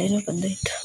Leno Bandit.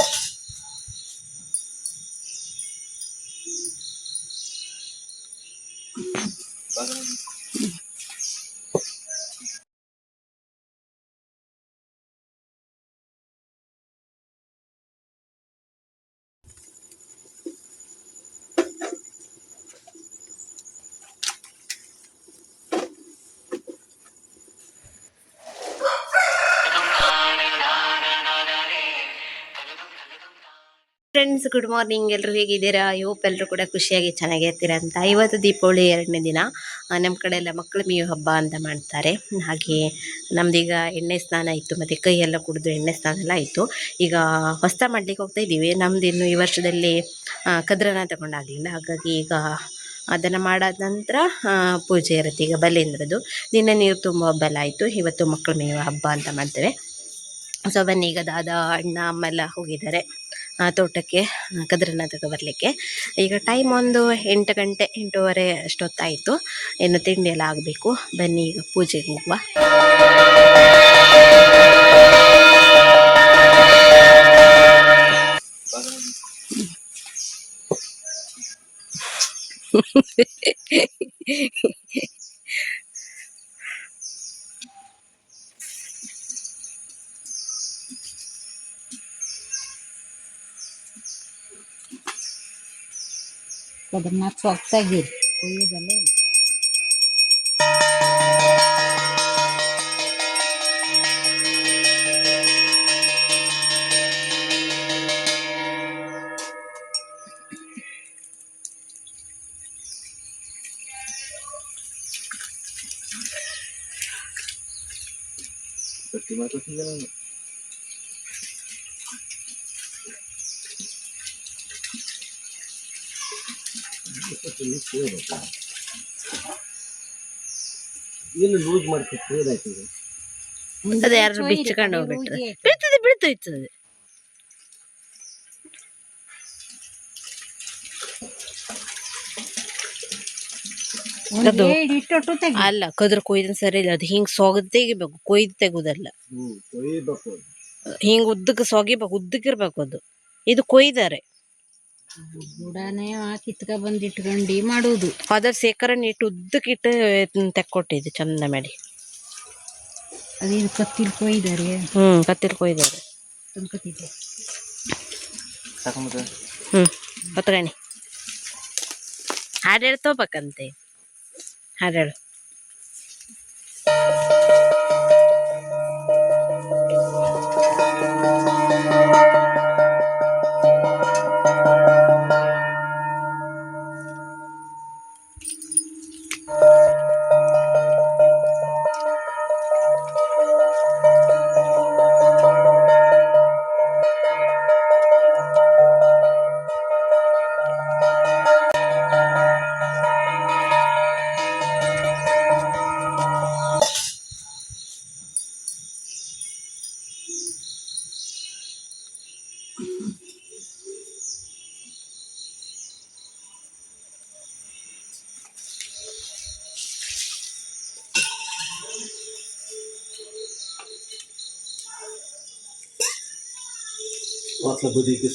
Friends good morning ಎಲ್ಲರೂ ಹೇಗಿದ್ದೀರಾ? Hope ಎಲ್ಲರೂ ಕೂಡ ಖುಷಿಯಾಗಿ ಚೆನ್ನಾಗಿರ್ತೀರಾ ಅಂತ. ಇವತ್ತು ದೀಪಾವಳಿ ಎರಡನೇ ದಿನ. ನಮ್ಮ ಕಡೆ ಎಲ್ಲ ಮಕ್ಕಳ ಮೇವು ಹಬ್ಬ ಅಂತ ಮಾಡ್ತಾರೆ. ಹಾಗೆ ನಮ್ದೀಗ ಎಣ್ಣೆ ಸ್ನಾನ ಇತ್ತು. ಮತ್ತು ಕೈಯೆಲ್ಲ ಕುಡಿದು ಎಣ್ಣೆ ಸ್ನಾನ ಎಲ್ಲ ಆಯಿತು. ಈಗ ಹೊಸ ಮಾಡ್ಲಿಕ್ಕೆ ಹೋಗ್ತಾ ಇದ್ದೀವಿ. ನಮ್ದು ಇನ್ನು ಈ ವರ್ಷದಲ್ಲಿ ಕದ್ರನ ತಗೊಂಡಾಗಲಿಲ್ಲ. ಹಾಗಾಗಿ ಈಗ ಅದನ್ನು ಮಾಡಾದ ನಂತರ ಪೂಜೆ ಇರುತ್ತೆ. ಈಗ ಬಲೇಂದ್ರದ್ದು ನಿನ್ನೆ ನೀರು ತುಂಬ ಹಬ್ಬ ಎಲ್ಲ ಆಯಿತು. ಇವತ್ತು ಮಕ್ಕಳ ಮೇವು ಹಬ್ಬ ಅಂತ ಮಾಡ್ತೇವೆ. ಸೊ ಬನ್ನಿ. ಈಗ ದಾದ, ಅಣ್ಣ, ಅಮ್ಮ ಎಲ್ಲ ಹೋಗಿದ್ದಾರೆ. ತೋಟಕ್ಕೆ ಆ, ಬರಲಿಕ್ಕೆ. ಈಗ ಟೈಮ್ ಒಂದು ಎಂಟು ಗಂಟೆ ಎಂಟೂವರೆ ಅಷ್ಟೊತ್ತಾಯಿತು. ಇನ್ನು ತಿಂಡಿ ಎಲ್ಲ ಆಗಬೇಕು. ಬನ್ನಿ ಈಗ ಪೂಜೆಗೆ ಹೋಗುವ. ಅದನ್ನ ಸೊಗ್ಸಾಗಿ ಕುಯ್ಯೋದಲ್ಲ ಇಲ್ಲ. ಏನು ಲೂಸ್ ಮಾಡ್ಕೊಟ್ಟು ಏನಾಯ್ತದೆ ಅದು ಯಾರು ಬಿಚ್ಚಿಕೊಂಡು ಹೋಗ್ಬಿಟ್ರೆ ಬೀಳ್ತದೆ ಬೀಳ್ತೋಯ್ತದೆ ಅದು- ಅಲ್ಲ ಕದ್ರ ಕೊಯ್ದ ಸರಿ ಇಲ್ಲ ಅದು ಹಿಂಗೆ ಸೊಗ್ ತೆಗಿಬೇಕು ಕೊಯ್ದು ತೆಗುದಲ್ಲ. ಹಿಂಗೆ ಉದ್ದಕ್ಕೆ ಸೊಗಿಬೇಕು ಉದ್ದಕ್ಕಿರ್ಬೇಕು ಅದು. ಇದು ಕೊಯ್ದಾರೆ. ಬುಡನೇ ಹಾಕಿ ಇಟ್ಕೊಂಡ್ ಇಟ್ಕೊಂಡು ಮಾಡುವುದು ಅದರ ಸೇಕರಣೆ ಇಟ್ಟು ಉದ್ದಕ್ಕಿಟ್ಟು ತೆಕ್ಕೊಟ್ಟಿದ್ದು ಚಂದ ಮಾಡಿ. ಅದೇನು ಕತ್ತಿಲ್ ಕೊಯ್ದಾರೆ. ಹ್ಞೂ ಕತ್ತಿಲ್ ಕೊಯ್ದಾರೆ. ತಂದ್ಕೊತಿದ್ದೆ ಹ್ಞೂ ಹೊತ್ಗಣಿ ಹಾಡು ಹೇಳ್ತೋಬೇಕಂತೆ ಹಾಡು ಹೇಳು. ಬದಿಗೆ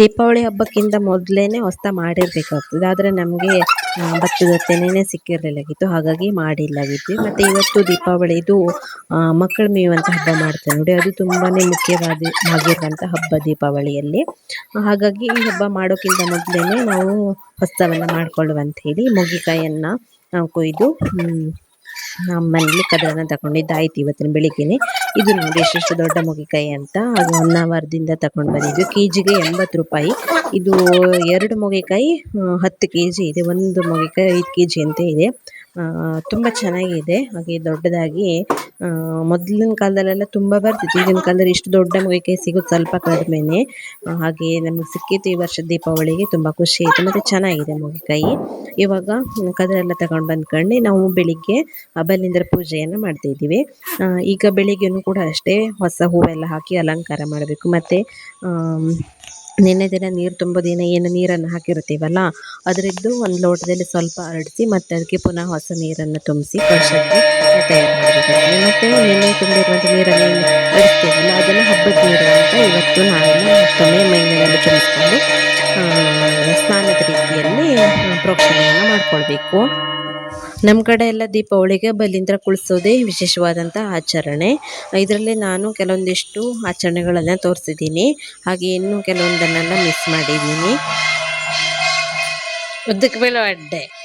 ದೀಪಾವಳಿ ಹಬ್ಬಕ್ಕಿಂತ ಮೊದಲೇ ಹೊಸ್ತ ಮಾಡಿರಬೇಕಾಗ್ತದೆ ಆದರೆ ನಮಗೆ ಭತ್ತದ ತೆನೆನೇ ಸಿಕ್ಕಿರಲಿಲ್ಲಾಗಿತ್ತು. ಹಾಗಾಗಿ ಮಾಡಿಲ್ಲಾಗಿದ್ವಿ ಮತ್ತು ಇವತ್ತು ದೀಪಾವಳಿ ಇದು ಮಕ್ಕಳ ಮೇಯುವಂಥ ಹಬ್ಬ ಮಾಡ್ತಾರೆ ನೋಡಿ. ಅದು ತುಂಬಾ ಮುಖ್ಯವಾದ ಆಗಿರುವಂಥ ಹಬ್ಬ ದೀಪಾವಳಿಯಲ್ಲಿ. ಹಾಗಾಗಿ ಈ ಹಬ್ಬ ಮಾಡೋಕ್ಕಿಂತ ಮೊದಲೇ ನಾವು ಹೊಸ್ತವನ್ನು ಮಾಡಿಕೊಳ್ಳುವಂಥೇಳಿ ಮೊಗಿಕಾಯನ್ನು ಕೊಯ್ದು ನಮ್ಮ ಮನೇಲಿ ಕದ್ರನ್ನ ತಗೊಂಡಿದ್ದಾಯ್ತು ಇವತ್ತಿನ ಬೆಳಿಗ್ಗೆನೆ. ಇದು ನೋಡಿ ಎಷ್ಟು ದೊಡ್ಡ ಮುಗಿಕಾಯಿ ಅಂತ. ಅದು ಹೊನ್ನಾವರದಿಂದ ತಗೊಂಡು ಬಂದಿದ್ವಿ ಕೆ ಜಿಗೆ ಎಂಬತ್ತು ರೂಪಾಯಿ. ಇದು ಎರಡು ಮುಗಿಕಾಯಿ ಹತ್ತು ಕೆ ಜಿ ಇದೆ. ಒಂದು ಮುಗಿಕಾಯಿ ಐದು ಕೆ ಜಿ ಅಂತ ಇದೆ. ತುಂಬ ಚೆನ್ನಾಗಿದೆ. ಹಾಗೆ ದೊಡ್ಡದಾಗಿ ಮೊದಲಿನ ಕಾಲದಲ್ಲೆಲ್ಲ ತುಂಬ ಬರ್ತಿತ್ತು. ಈಗಿನ ಕಾಲದಲ್ಲಿ ಇಷ್ಟು ದೊಡ್ಡ ಮುಗಿಕಾಯಿ ಸಿಗೋದು ಸ್ವಲ್ಪ ಕಡಿಮೆನೆ. ಹಾಗೆ ನಮಗೆ ಸಿಕ್ಕಿತ್ತು ಈ ವರ್ಷ ದೀಪಾವಳಿಗೆ. ತುಂಬ ಖುಷಿ ಆಯಿತು. ಮತ್ತು ಚೆನ್ನಾಗಿದೆ ಮುಗಿಕಾಯಿ ಇವಾಗ ಕದರೆಲ್ಲ ತಗೊಂಡು ಬಂದ್ಕೊಂಡು ನಾವು ಬೆಳಿಗ್ಗೆ ಅಬಲಿಂದ್ರ ಪೂಜೆಯನ್ನು ಮಾಡ್ತಾಯಿದ್ದೀವಿ ಈಗ ಬೆಳಿಗ್ಗೆನೂ ಕೂಡ ಅಷ್ಟೇ ಹೊಸ ಹೂವೆಲ್ಲ ಹಾಕಿ ಅಲಂಕಾರ ಮಾಡಬೇಕು. ಮತ್ತು ನಿನ್ನೆ ದಿನ ನೀರು ತುಂಬೋ ದಿನ ಏನು ನೀರನ್ನು ಹಾಕಿರ್ತೀವಲ್ಲ ಅದರದ್ದು ಒಂದು ಲೋಟದಲ್ಲಿ ಸ್ವಲ್ಪ ಅರಡಿಸಿ ಮತ್ತೆ ಅದಕ್ಕೆ ಪುನಃ ಹೊಸ ನೀರನ್ನು ತುಂಬಿಸಿ ಕಳಶಕ್ಕೆ ತಯಾರು ಮಾಡಬೇಕು ಮತ್ತು ನಿನ್ನೆ ತುಂಬಿರುವಂಥ ನೀರನ್ನು ಏನು ಹರಿಸ್ತೀವಲ್ಲ ಅದನ್ನು ಹಬ್ಬದ ನೀರು ಅಂತ ಇವತ್ತು ನಾವೆಲ್ಲ ಮತ್ತೊಮ್ಮೆ ಮೈನಲ್ಲಿ ತುಂಬಿಸ್ಕೊಂಡು ಸ್ನಾನದ ರೀತಿಯಲ್ಲಿ ಪ್ರೋಕ್ಷಣೆಯನ್ನು ಮಾಡ್ಕೊಳ್ಬೇಕು. ನಮ್ಮ ಕಡೆ ಎಲ್ಲ ದೀಪಾವಳಿಗೆ ಬಲಿಂದ್ರ ಕುಳಿಸೋದೇ ವಿಶೇಷವಾದಂಥ ಆಚರಣೆ. ಇದರಲ್ಲಿ ನಾನು ಕೆಲವೊಂದಿಷ್ಟು ಆಚರಣೆಗಳನ್ನು ತೋರಿಸಿದ್ದೀನಿ. ಹಾಗೆ ಇನ್ನೂ ಕೆಲವೊಂದನ್ನೆಲ್ಲ ಮಿಸ್ ಮಾಡಿದ್ದೀನಿ. ಉದ್ದಕ್ಕೆ ಬೀಳೋ ಅಡ್ಡೆ.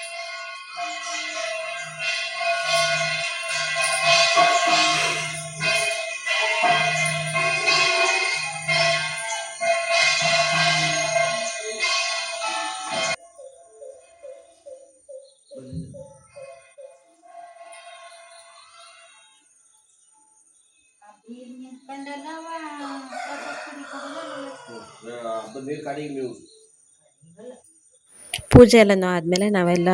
ನೀರು ಕಾಡಿಗೆ ನೀವು ಪೂಜೆ ಎಲ್ಲನೂ ಆದಮೇಲೆ ನಾವೆಲ್ಲ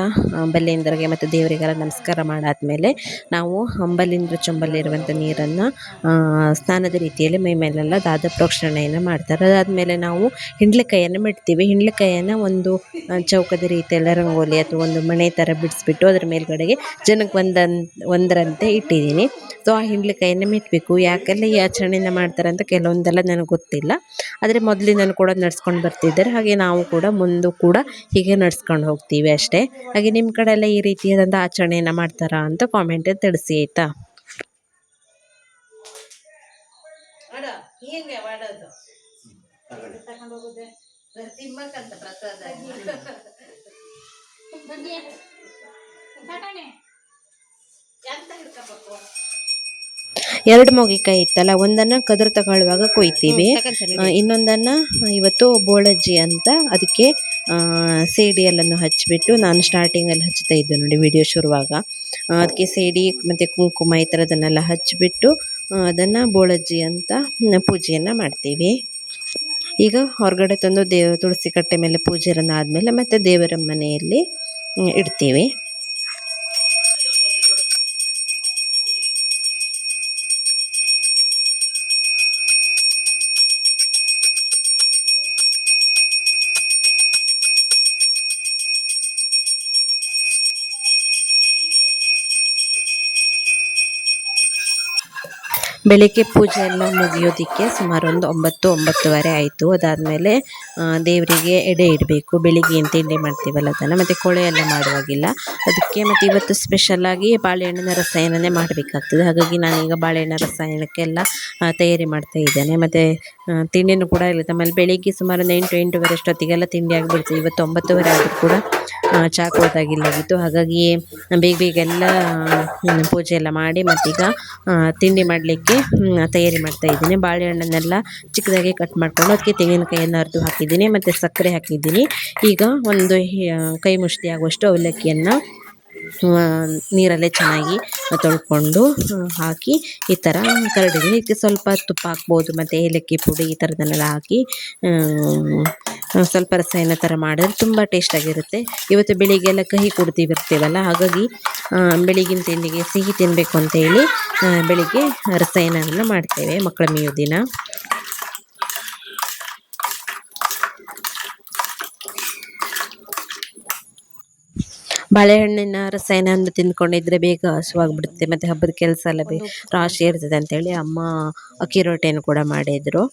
ಬಲಿಂದ್ರಿಗೆ ಮತ್ತು ದೇವರಿಗೆಲ್ಲ ನಮಸ್ಕಾರ ಮಾಡಾದಮೇಲೆ ನಾವು ಅಂಬಲಿಂದ್ರ ಚೊಂಬಲ್ಲಿರುವಂಥ ನೀರನ್ನು ಸ್ನಾನದ ರೀತಿಯಲ್ಲಿ ಮೈ ಮೇಲೆಲ್ಲ ದಾದ ಪ್ರೋಕ್ಷಣೆಯನ್ನು ಮಾಡ್ತಾರೆ. ಅದಾದಮೇಲೆ ನಾವು ಹಿಂಡ್ಲಕಾಯನ್ನು ಬಿಡ್ತೀವಿ. ಹಿಂಡ್ಲಕಾಯನ್ನು ಒಂದು ಚೌಕದ ರೀತಿಯಲ್ಲ ರಂಗೋಲಿ ಅಥವಾ ಒಂದು ಮನೆ ಥರ ಬಿಡಿಸ್ಬಿಟ್ಟು ಅದರ ಮೇಲ್ಗಡೆಗೆ ಜನಕ್ಕೆ ಒಂದನ್ ಒಂದರಂತೆ ಇಟ್ಟಿದ್ದೀನಿ. ಸೊ ಆ ಹಿಂಡ್ಲಕಾಯನ್ನು ಮೆಟ್ಟಬೇಕು ಯಾಕೆಲ್ಲ ಈ ಆಚರಣೆನ ಮಾಡ್ತಾರೆ ಅಂತ ಕೆಲವೊಂದೆಲ್ಲ ನನಗೆ ಗೊತ್ತಿಲ್ಲ. ಆದರೆ ಮೊದಲಿನ ಕೂಡ ನಡ್ಸ್ಕೊಂಡು ಬರ್ತಿದ್ದಾರೆ. ಹಾಗೆ ನಾವು ಕೂಡ ಮುಂದೂ ಕೂಡ ಹೀಗೆ ನಡ್ಸ್ಕೊಂಡು ಹೋಗ್ತೀವಿ ಅಷ್ಟೇ. ಹಾಗೆ ನಿಮ್ಮ ಕಡೆ ಎಲ್ಲ ಈ ರೀತಿಯಾದಂಥ ಆಚರಣೆಯನ್ನು ಮಾಡ್ತಾರಾ ಅಂತ ಕಾಮೆಂಟ್ ತಿಳಿಸಿ ಆಯಿತಾ? ಎರಡು ಮೊಗಿಕಾಯಿ ಇತ್ತಲ್ಲ ಒಂದನ್ನು ಕದ್ರ ತಗೊಳ್ಳುವಾಗ ಕೊಯ್ತೀವಿ. ಇನ್ನೊಂದನ್ನ ಇವತ್ತು ಬೋಳಜ್ಜಿ ಅಂತ ಅದಕ್ಕೆ ಆ, ಸೇಡಿ ಎಲ್ಲನ್ನು ಹಚ್ಚಿಬಿಟ್ಟು ನಾನು ಸ್ಟಾರ್ಟಿಂಗಲ್ಲಿ ಹಚ್ತಾ ಇದ್ದೆ ನೋಡಿ ವಿಡಿಯೋ ಶುರುವಾಗ. ಅದಕ್ಕೆ ಸೇಡಿ ಮತ್ತು ಕುಂಕುಮ ಈ ಥರದನ್ನೆಲ್ಲ ಹಚ್ಚಿಬಿಟ್ಟು ಅದನ್ನು ಬೋಳಜ್ಜಿ ಅಂತ ಪೂಜೆಯನ್ನ ಪೂಜೆಯನ್ನು ಮಾಡ್ತೀವಿ. ಈಗ ಹೊರಗಡೆ ತಂದು ದೇವ ತುಳಸಿ ಕಟ್ಟೆ ಮೇಲೆ ಪೂಜೆಯನ್ನು ಆದಮೇಲೆ ಮತ್ತೆ ದೇವರ ಮನೆಯಲ್ಲಿ ಇಡ್ತೀವಿ. ಬೆಳಿಗ್ಗೆ ಪೂಜೆ ಎಲ್ಲ ಮುಗಿಯೋದಕ್ಕೆ ಸುಮಾರು ಒಂದು ಒಂಬತ್ತು ಒಂಬತ್ತುವರೆ ಆಯಿತು. ಅದಾದಮೇಲೆ ದೇವರಿಗೆ ಎಡೆ ಇಡಬೇಕು. ಬೆಳಿಗ್ಗೆ ಏನು ತಿಂಡಿ ಮಾಡ್ತೀವಲ್ಲ ಅದನ್ನು. ಮತ್ತು ಕೊಳೆ ಎಲ್ಲ ಮಾಡುವಾಗಿಲ್ಲ. ಅದಕ್ಕೆ ಮತ್ತು ಇವತ್ತು ಸ್ಪೆಷಲ್ಲಾಗಿ ಬಾಳೆಹಣ್ಣಿನ ರಸಾಯನನೇ ಮಾಡಬೇಕಾಗ್ತದೆ. ಹಾಗಾಗಿ ನಾನೀಗ ಬಾಳೆಹಣ್ಣಿನ ರಸಾಯನಕ್ಕೆಲ್ಲ ತಯಾರಿ ಮಾಡ್ತಾ ಇದ್ದೇನೆ. ಮತ್ತು ತಿಂಡಿನೂ ಕೂಡ ಇಲ್ಲ. ಆಮೇಲೆ ಬೆಳಿಗ್ಗೆ ಸುಮಾರು ಒಂದು ಎಂಟು, ಎಂಟೂವರೆ ಅಷ್ಟೊತ್ತಿಗೆಲ್ಲ ತಿಂಡಿ ಆಗಿಬಿಡ್ತು. ಇವತ್ತು ಒಂಬತ್ತುವರೆ ಆದರೂ ಕೂಡ ಚಾ ಕುಡ್ದಾಗಿಲ್ಲಾಗಿತ್ತು ಹಾಗಾಗಿ ಬೇಗ ಬೇಗ ಎಲ್ಲ ಪೂಜೆ ಎಲ್ಲ ಮಾಡಿ ಮತ್ತೀಗ ತಿಂಡಿ ಮಾಡಲಿಕ್ಕೆ ತಯಾರಿ ಮಾಡ್ತಾ ಇದ್ದೀನಿ. ಬಾಳೆಹಣ್ಣನ್ನೆಲ್ಲ ಚಿಕ್ಕದಾಗಿ ಕಟ್ ಮಾಡ್ಕೊಂಡು, ಅದಕ್ಕೆ ತೆಂಗಿನಕಾಯಿಯನ್ನು ಅರ್ದು ಹಾಕಿದ್ದೀನಿ ಮತ್ತು ಸಕ್ಕರೆ ಹಾಕಿದ್ದೀನಿ. ಈಗ ಒಂದು ಕೈ ಮುಷ್ಟಿ ಆಗುವಷ್ಟು ಅವಲಕ್ಕಿಯನ್ನು ನೀರಲ್ಲೇ ಚೆನ್ನಾಗಿ ತೊಳ್ಕೊಂಡು ಹಾಕಿ ಈ ಥರ ಕರಡಿದ್ದೀನಿ. ಇದಕ್ಕೆ ಸ್ವಲ್ಪ ತುಪ್ಪ ಹಾಕ್ಬೋದು, ಮತ್ತು ಏಲಕ್ಕಿ ಪುಡಿ ಈ ಥರದನ್ನೆಲ್ಲ ಹಾಕಿ ಸ್ವಲ್ಪ ರಸಾಯನ ಥರ ಮಾಡಿದ್ರೆ ತುಂಬ ಟೇಸ್ಟಾಗಿರುತ್ತೆ ಇವತ್ತು ಬೆಳಿಗ್ಗೆಲ್ಲ ಕಹಿ ಕುಡ್ತೀವಿ ಇರ್ತೀವಲ್ಲ ಹಾಗಾಗಿ ಬೆಳಗಿನ ತಿಂಡಿಗೆ ಸಿಹಿ ತಿನ್ನಬೇಕು ಅಂತೇಳಿ ಹೇಳಿ ಬೆಳಿಗ್ಗೆ ರಸಾಯನವನ್ನು ಮಾಡ್ತೇವೆ ಮಕ್ಕಳ ಮೇಯೋ ದಿನ. ಬಾಳೆಹಣ್ಣಿನ ರಸಾಯನ ಏನಾದ್ರು ತಿಂದ್ಕೊಂಡಿದ್ರೆ ಬೇಗ ಹಸುವಾಗ್ಬಿಡುತ್ತೆ, ಮತ್ತು ಹಬ್ಬದ ಕೆಲಸ ಎಲ್ಲ ಬೇ ರಾಶಿ ಇರ್ತದೆ ಅಂತೇಳಿ ಅಮ್ಮ ಅಕ್ಕಿ ರೊಟ್ಟಿಯನ್ನು ಕೂಡ ಮಾಡಿದರು.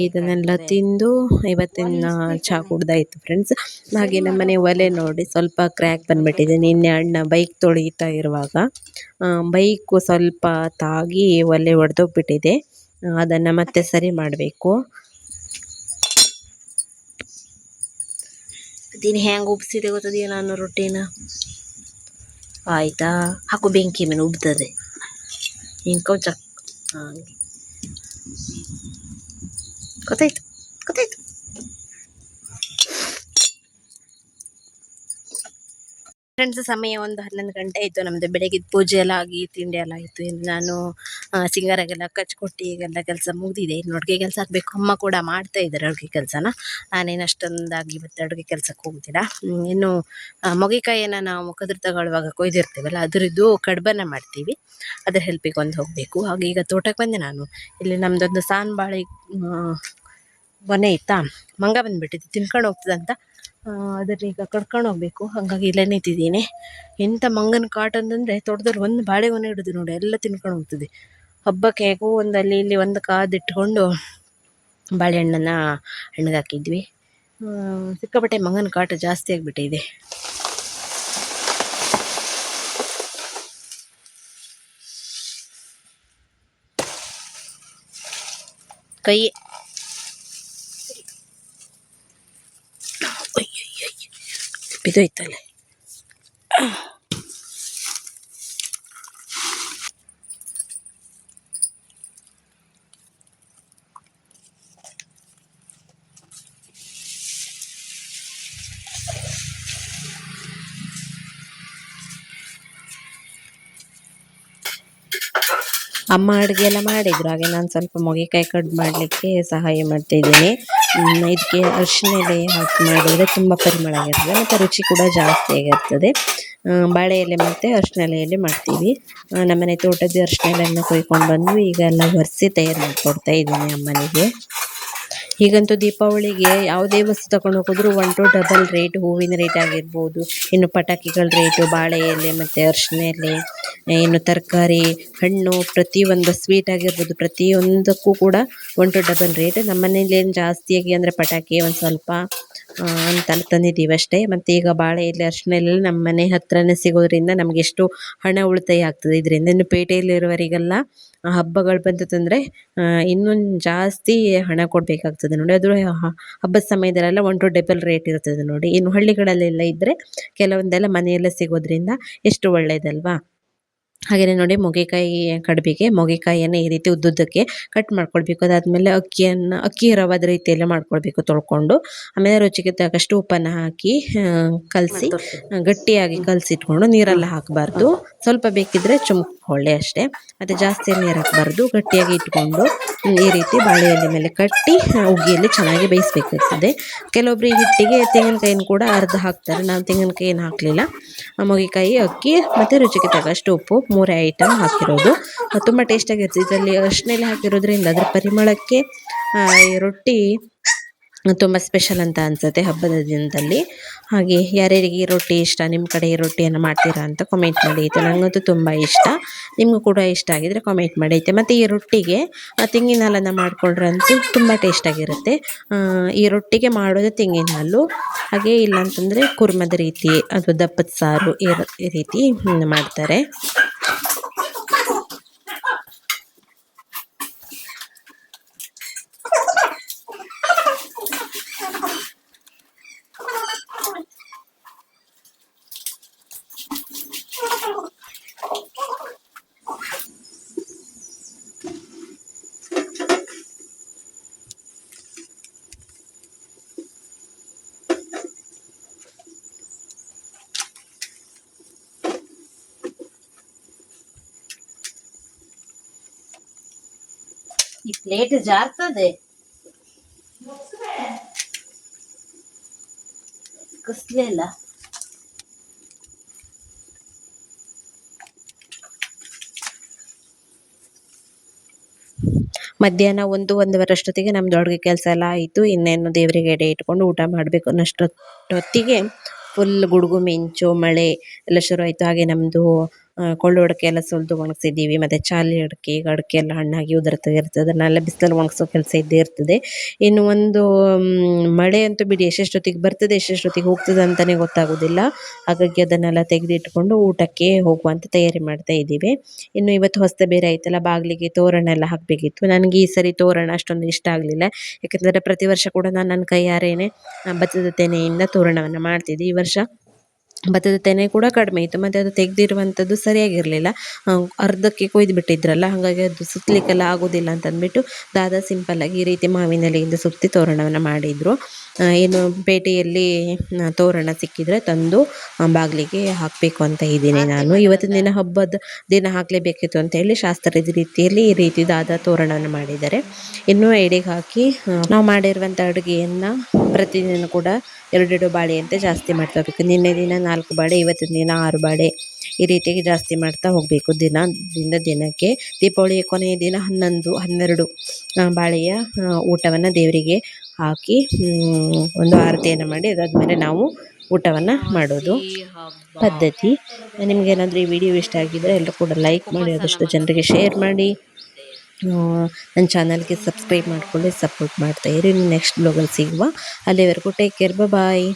ಇದನ್ನೆಲ್ಲ ತಿಂದು ಇವತ್ತಿನ ಚಹಾ ಕುಡ್ದಾಯ್ತು ಫ್ರೆಂಡ್ಸ್ ಹಾಗೆ ನಮ್ಮನೆ ಒಲೆ ನೋಡಿ ಸ್ವಲ್ಪ ಕ್ರ್ಯಾಕ್ ಬಂದ್ಬಿಟ್ಟಿದೆ. ನಿನ್ನೆ ಅಣ್ಣ ಬೈಕ್ ತೊಳೀತಾ ಇರುವಾಗ ಬೈಕು ಸ್ವಲ್ಪ ತಾಗಿ ಒಲೆ ಒಡೆದೋಗ್ಬಿಟ್ಟಿದೆ. ಅದನ್ನು ಮತ್ತೆ ಸರಿ ಮಾಡಬೇಕು. ಅದೇನು ಹೆಂಗೆ ಉಬ್ಸಿದೆ ಗೊತ್ತದೆಯೋ ನಾನು ರೊಟ್ಟಿನ? ಆಯ್ತಾ? ಹಾಕು ಬೆಂಕಿ ಮೇಲೆ ಉಬ್ತದೆ. ಹಿಂಗೆ ಚಕ್ ಹಾಗೆ. ಗೊತ್ತಾಯ್ತು? ಫ್ರೆಂಡ್ಸ್ ಸಮಯ ಒಂದು ಹನ್ನೊಂದು ಗಂಟೆ ಆಯಿತು. ನಮ್ಮದು ಬೆಳಗ್ಗೆ ಪೂಜೆ ಎಲ್ಲ ಆಗಿ ತಿಂಡಿ ಎಲ್ಲ ಆಯಿತು. ಇನ್ನು ನಾನು ಸಿಂಗಾರಾಗೆಲ್ಲ ಕಚ್ಕೊಟ್ಟು ಈಗೆಲ್ಲ ಕೆಲಸ ಮುಗಿದಿದೆ. ಇನ್ನು ಅಡುಗೆ ಕೆಲಸ ಆಗಬೇಕು. ಅಮ್ಮ ಕೂಡ ಮಾಡ್ತಾ ಇದ್ದಾರೆ ಅಡುಗೆ ಕೆಲಸನ. ನಾನೇನು ಅಷ್ಟೊಂದಾಗಿ ಇವತ್ತು ಅಡುಗೆ ಕೆಲಸಕ್ಕೆ ಹೋಗ್ತೀರ ಹ್ಮ್, ಇನ್ನು ಮೊಗೆಕಾಯಿಯನ್ನು ನಾವು ಮುಖದ್ರ ತಗೊಳ್ಳುವಾಗ ಕೊಯ್ದಿರ್ತೀವಲ್ಲ ಅದರದ್ದು ಕಡ್ಬನ್ನ ಮಾಡ್ತೀವಿ. ಅದ್ರ ಹೆಲ್ಪಿಗೆ ಒಂದು ಹೋಗಬೇಕು. ಹಾಗೆ ಈಗ ತೋಟಕ್ಕೆ ಬಂದೆ ನಾನು. ಇಲ್ಲಿ ನಮ್ಮದೊಂದು ಸಾನ್ ಬಾಳೆ ಮನೆ ಇತ್ತಾ? ಮಂಗ ಬಂದ್ಬಿಟ್ಟಿತ್ತು ತಿನ್ಕೊಂಡು ಹೋಗ್ತದಂತ ಅದನ್ನ ಈಗ ಕಡ್ಕೊಂಡು ಹೋಗ್ಬೇಕು. ಹಾಗಾಗಿ ಇಲ್ಲೇ ನಿಂತಿದ್ದೀನಿ. ಎಂಥ ಮಂಗನ ಕಾಟ ಅಂತಂದರೆ ತೋಟದಲ್ಲಿ ಒಂದು ಬಾಳೆಗೊನೆ ಹಿಡಿದು ನೋಡಿ, ಎಲ್ಲ ತಿನ್ಕೊಂಡು ಹೋಗ್ತದೆ. ಹಬ್ಬಕ್ಕೆ ಹೇಗೋ ಒಂದು ಅಲ್ಲಿ ಇಲ್ಲಿ ಒಂದು ಕಾದಿಟ್ಕೊಂಡು ಬಾಳೆಹಣ್ಣನ್ನು ಹಣ್ಣಿಗೆ ಹಾಕಿದ್ವಿ. ಸಿಕ್ಕಾಪಟ್ಟೆ ಮಂಗನ ಕಾಟ ಜಾಸ್ತಿ ಆಗಿಬಿಟ್ಟಿದೆ. ಕೈ ভিতরে তলে ಅಮ್ಮ ಅಡುಗೆ ಎಲ್ಲ ಮಾಡಿದ್ರು. ಹಾಗೆ ನಾನು ಸ್ವಲ್ಪ ಮೊಗೆಕಾಯಿ ಕಟ್ ಮಾಡಲಿಕ್ಕೆ ಸಹಾಯ ಮಾಡ್ತಿದ್ದೀನಿ. ಇದಕ್ಕೆ ಅರಿಶಿನ ಎಲೆ ಹಾಕಿ ಮಾಡಿದರೆ ತುಂಬ ಪರಿಮಳ ಆಗಿರ್ತದೆ, ಮತ್ತು ರುಚಿ ಕೂಡ ಜಾಸ್ತಿ ಆಗಿರ್ತದೆ. ಬಾಳೆ ಎಲೆ ಮತ್ತು ಅರಿಶಿನ ಎಲೆಯಲ್ಲಿ ಮಾಡ್ತೀವಿ. ನಮ್ಮನೆ ತೋಟದ ಅರಿಶಿನ ಎಲೆಯನ್ನು ಕೊಯ್ಕೊಂಡು ಬಂದು ಈಗ ಎಲ್ಲ ಒರೆಸಿ ತಯಾರು ಮಾಡಿಕೊಡ್ತಾ ಇದ್ದೀನಿ ಅಮ್ಮನಿಗೆ. ಈಗಂತೂ ದೀಪಾವಳಿಗೆ ಯಾವುದೇ ವಸ್ತು ತಗೊಂಡು ಹೋಗಿದ್ರು ಒನ್ ಟು ಡಬಲ್ ರೇಟ್ ಹೂವಿನ ರೇಟ್ ಆಗಿರ್ಬೋದು. ಇನ್ನು ಪಟಾಕಿಗಳ ರೇಟು ಬಾಳೆ ಎಲೆ ಮತ್ತು ಅರಿಶಿನ ಎಲೆ, ಇನ್ನು ತರಕಾರಿ, ಹಣ್ಣು, ಪ್ರತಿಯೊಂದು ಸ್ವೀಟ್ ಆಗಿರ್ಬೋದು. ಪ್ರತಿಯೊಂದಕ್ಕೂ ಕೂಡ ಒನ್ ಟು ಡಬಲ್ ರೇಟ್ ನಮ್ಮ ಮನೇಲಿ ಏನು ಜಾಸ್ತಿಯಾಗಿ ಅಂದರೆ ಪಟಾಕಿ ಒಂದು ಸ್ವಲ್ಪ ಅಂತ ತಂದಿದ್ದೀವಿ ಅಷ್ಟೇ. ಮತ್ತು ಈಗ ಬಾಳೆ ಎಲೆ ಅರಿಶಿನ ಎಲೆ ನಮ್ಮ ಮನೆ ಹತ್ರನೇ ಸಿಗೋದ್ರಿಂದ ನಮಗೆಷ್ಟು ಹಣ ಉಳಿತಾಯ ಆಗ್ತದೆ. ಇದರಿಂದ ಇನ್ನು ಪೇಟೆಯಲ್ಲಿರುವವರಿಗೆಲ್ಲ ಹಬ್ಬಗಳು ಬಂತಂದರೆ ಇನ್ನೊಂದು ಜಾಸ್ತಿ ಹಣ ಕೊಡಬೇಕಾಗ್ತದೆ ನೋಡಿ. ಅದು ಹಬ್ಬದ ಸಮಯದಲ್ಲೆಲ್ಲ ಒನ್ ಟು ಡಬಲ್ ರೇಟ್ ಇರ್ತದೆ ನೋಡಿ. ಇನ್ನು ಹಳ್ಳಿಗಳಲ್ಲೆಲ್ಲ ಇದ್ದರೆ ಕೆಲವೊಂದೆಲ್ಲ ಮನೆಯಲ್ಲೇ ಸಿಗೋದ್ರಿಂದ ಎಷ್ಟು ಒಳ್ಳೆಯದಲ್ವಾ ಹಾಗೆಯೇ ನೋಡಿ ಮೊಗೆಕಾಯಿ ಕಡುಬಿಗೆ ಮೊಗೆಕಾಯಿಯನ್ನು ಈ ರೀತಿ ಉದ್ದುದ್ದಕ್ಕೆ ಕಟ್ ಮಾಡ್ಕೊಳ್ಬೇಕು ಅದಾದಮೇಲೆ ಅಕ್ಕಿಯನ್ನು ಅಕ್ಕಿ ರವಾದ ರೀತಿಯಲ್ಲಿ ಮಾಡ್ಕೊಳ್ಬೇಕು ತೊಳ್ಕೊಂಡು. ಆಮೇಲೆ ರುಚಿಗೆ ತಕ್ಕಷ್ಟು ಉಪ್ಪನ್ನು ಹಾಕಿ ಕಲಸಿ ಗಟ್ಟಿಯಾಗಿ ಕಲಸಿಟ್ಕೊಂಡು ನೀರೆಲ್ಲ ಹಾಕಬಾರ್ದು. ಸ್ವಲ್ಪ ಬೇಕಿದ್ದರೆ ಚುಮ್ಕೊಳ್ಳಿ ಅಷ್ಟೇ. ಮತ್ತು ಜಾಸ್ತಿ ನೀರು ಹಾಕಬಾರ್ದು. ಗಟ್ಟಿಯಾಗಿ ಇಟ್ಕೊಂಡು ಈ ರೀತಿ ಬಾಳೆ ಎಲೆ ಮೇಲೆ ಕಟ್ಟಿ ಉಗಿಯಲ್ಲಿ ಚೆನ್ನಾಗಿ ಬೇಯಿಸಬೇಕಾಗ್ತದೆ. ಕೆಲವೊಬ್ರು ಈ ಹಿಟ್ಟಿಗೆ ತೆಂಗಿನಕಾಯಿನ ಕೂಡ ಅರ್ಧ ಹಾಕ್ತಾರೆ. ನಾನು ತೆಂಗಿನಕಾಯಿ ಏನು ಹಾಕಲಿಲ್ಲ ಮೊಗಿಕಾಯಿ ಅಕ್ಕಿ ಮತ್ತು ರುಚಿಗೆ ತಗಷ್ಟು ಉಪ್ಪು, ಮೂರೇ ಐಟಮ್ ಹಾಕಿರೋದು. ತುಂಬ ಟೇಸ್ಟಾಗಿರ್ತದೆ ಇದರಲ್ಲಿ ಅರಿಶಿನ ಹಾಕಿರೋದ್ರಿಂದ ಅದರ ಪರಿಮಳಕ್ಕೆ ಈ ರೊಟ್ಟಿ ತುಂಬ ಸ್ಪೆಷಲ್ ಅಂತ ಅನಿಸುತ್ತೆ ಹಬ್ಬದ ದಿನದಲ್ಲಿ. ಹಾಗೆ ಯಾರ್ಯಾರಿಗೆ ರೊಟ್ಟಿ ಇಷ್ಟ ನಿಮ್ಮ ಕಡೆ ರೊಟ್ಟಿಯನ್ನು ಮಾಡ್ತೀರಾ ಅಂತ ಕಾಮೆಂಟ್ ಮಾಡಿ ಐತೆ ನನಗಂತೂ ತುಂಬ ಇಷ್ಟ. ನಿಮಗೂ ಕೂಡ ಇಷ್ಟ ಆಗಿದರೆ ಕಾಮೆಂಟ್ ಮಾಡಿ ಐತೆ ಮತ್ತು ಈ ರೊಟ್ಟಿಗೆ ತೆಂಗಿನ ಹಾಲನ್ನು ಮಾಡಿಕೊಂಡ್ರೆ ಅಂತೂ ತುಂಬ ಟೇಸ್ಟಾಗಿರುತ್ತೆ ಈ ರೊಟ್ಟಿಗೆ ಮಾಡೋದು ತೆಂಗಿನ ಹಾಲು ಹಾಗೆ ಇಲ್ಲಾಂತಂದರೆ ಕುರ್ಮದ ರೀತಿ ಅಥವಾ ದಪ್ಪದ ಸಾರು ಈ ರೀತಿ ಮಾಡ್ತಾರೆ. ಈ ಪ್ಲೇಟ್ ಜಾರ್ತದೆ ಕುಸ್ಲಿಲ್ಲ ಮಧ್ಯಾಹ್ನ ಒಂದು ಒಂದೂವರೆ ಅಷ್ಟೊತ್ತಿಗೆ ನಮ್ದು ಅಡುಗೆ ಕೆಲಸ ಎಲ್ಲ ಆಯಿತು. ಇನ್ನೇನು ದೇವರಿಗೆ ಎಡೆ ಇಟ್ಕೊಂಡು ಊಟ ಮಾಡಬೇಕು ಅನ್ನೋಷ್ಟೊತ್ತಿಗೆ ಫುಲ್ ಗುಡುಗು, ಮಿಂಚು, ಮಳೆ ಎಲ್ಲ ಶುರು ಆಯಿತು. ಹಾಗೆ ನಮ್ಮದು ಕೊಳ್ಳು ಅಡಿಕೆ ಎಲ್ಲ ಸುಲಿದು ಒಣಗಿಸಿದ್ದೀವಿ, ಮತ್ತು ಚಾಲಿ ಅಡಿಕೆ ಈಗ ಅಡಿಕೆ ಎಲ್ಲ ಹಣ್ಣಾಗಿ ಉದುರ್ತಾ ಇರ್ತದೆ, ಅದನ್ನೆಲ್ಲ ಬಿಸಿಲಲ್ಲಿ ಒಣಗಿಸೋ ಕೆಲಸ ಇದ್ದೇ ಇರ್ತದೆ. ಇನ್ನು ಒಂದು ಮಳೆ ಅಂತೂ ಬಿಡಿ ಎಷ್ಟೆಷ್ಟೊತ್ತಿಗೆ ಬರ್ತದೆ ಎಷ್ಟೆಷ್ಟೊತ್ತಿಗೆ ಹೋಗ್ತದೆ ಅಂತಲೇ ಗೊತ್ತಾಗೋದಿಲ್ಲ. ಹಾಗಾಗಿ ಅದನ್ನೆಲ್ಲ ತೆಗೆದಿಟ್ಕೊಂಡು ಊಟಕ್ಕೆ ಹೋಗುವಂತ ತಯಾರಿ ಮಾಡ್ತಾ ಇದ್ದೀವಿ. ಇನ್ನು ಇವತ್ತು ಹೊಸ್ತ ಬೇರೆ ಆಯ್ತಲ್ಲ, ಬಾಗಿಲಿಗೆ ತೋರಣ ಎಲ್ಲ ಹಾಕಬೇಕಿತ್ತು. ನನಗೆ ಈ ಸರಿ ತೋರಣ ಅಷ್ಟೊಂದು ಇಷ್ಟ ಆಗಲಿಲ್ಲ. ಯಾಕೆಂದರೆ ಪ್ರತಿ ವರ್ಷ ಕೂಡ ನಾನು ನನ್ನ ಕೈಯಾರೇನೆ ಭತ್ತದ ತೆನೆಯಿಂದ ತೋರಣವನ್ನು ಮಾಡ್ತಿದ್ದೆ. ಈ ವರ್ಷ ಭತ್ತದ ತೆನೆ ಕೂಡ ಕಡಿಮೆ ಇತ್ತು. ಮತ್ತು ಅದು ತೆಗೆದಿರುವಂಥದ್ದು ಸರಿಯಾಗಿರಲಿಲ್ಲ. ಅರ್ಧಕ್ಕೆ ಕೊಯ್ದು ಬಿಟ್ಟಿದ್ರಲ್ಲ, ಹಾಗಾಗಿ ಅದು ಸುತ್ತಲಿಕ್ಕೆಲ್ಲ ಆಗೋದಿಲ್ಲ ಅಂತಂದ್ಬಿಟ್ಟು ದಾದಾ ಸಿಂಪಲ್ಲಾಗಿ ಈ ರೀತಿ ಮಾವಿನ ಎಲೆಯಿಂದ ಸುತ್ತಿ ತೋರಣವನ್ನು ಮಾಡಿದರು. ಏನು ಪೇಟೆಯಲ್ಲಿ ತೋರಣ ಸಿಕ್ಕಿದರೆ ತಂದು ಬಾಗಿಲಿಗೆ ಹಾಕಬೇಕು ಅಂತ ಇದ್ದೀನಿ ನಾನು. ಇವತ್ತಿನ ದಿನ ಹಬ್ಬದ ದಿನ ಹಾಕಲೇಬೇಕಿತ್ತು ಅಂತ ಹೇಳಿ ಶಾಸ್ತ್ರದ ರೀತಿಯಲ್ಲಿ ಈ ರೀತಿಯದಾದ ತೋರಣವನ್ನು ಮಾಡಿದ್ದಾರೆ. ಇನ್ನು ಎಡೆಗೆ ಹಾಕಿ ನಾವು ಮಾಡಿರುವಂಥ ಅಡುಗೆಯನ್ನು ಪ್ರತಿದಿನ ಕೂಡ ಎರಡೆರಡು ಬಾಳೆಯಂತೆ ಜಾಸ್ತಿ ಮಾಡ್ತಾ ಹೋಗ್ಬೇಕು. ನಿನ್ನೆ ದಿನ ನಾಲ್ಕು ಬಾಳೆ ಇವತ್ತಿನ ದಿನ ಆರು ಬಾಳೆ. ಈ ರೀತಿಯಾಗಿ ಜಾಸ್ತಿ ಮಾಡ್ತಾ ಹೋಗಬೇಕು ದಿನದಿಂದ ದಿನ ದಿನಕ್ಕೆ. ದೀಪಾವಳಿಯ ಕೊನೆಯ ದಿನ ಹನ್ನೊಂದು, ಹನ್ನೆರಡು ಬಾಳೆಯ ಊಟವನ್ನು ದೇವರಿಗೆ ಹಾಕಿ ಒಂದು ಆರತಿಯನ್ನು ಮಾಡಿ ಅದಾದಮೇಲೆ ನಾವು ಊಟವನ್ನು ಮಾಡೋದು ಪದ್ಧತಿ. ನಿಮಗೇನಾದರೂ ಈ ವಿಡಿಯೋ ಇಷ್ಟ ಆಗಿದ್ದರೆ ಎಲ್ಲರೂ ಕೂಡ ಲೈಕ್ ಮಾಡಿ, ಆದಷ್ಟು ಜನರಿಗೆ ಶೇರ್ ಮಾಡಿ. ನನ್ನ ಚಾನಲ್ಗೆ ಸಬ್ಸ್ಕ್ರೈಬ್ ಮಾಡಿಕೊಳ್ಳಿ ಸಪೋರ್ಟ್ ಮಾಡ್ತಾಯಿರಿ ನೆಕ್ಸ್ಟ್ ಬ್ಲಾಗಲ್ಲಿ ಸಿಗುವ. ಅಲ್ಲಿವರೆಗೂ ಟೇಕ್ ಕೇರ್ ಬಾಯ್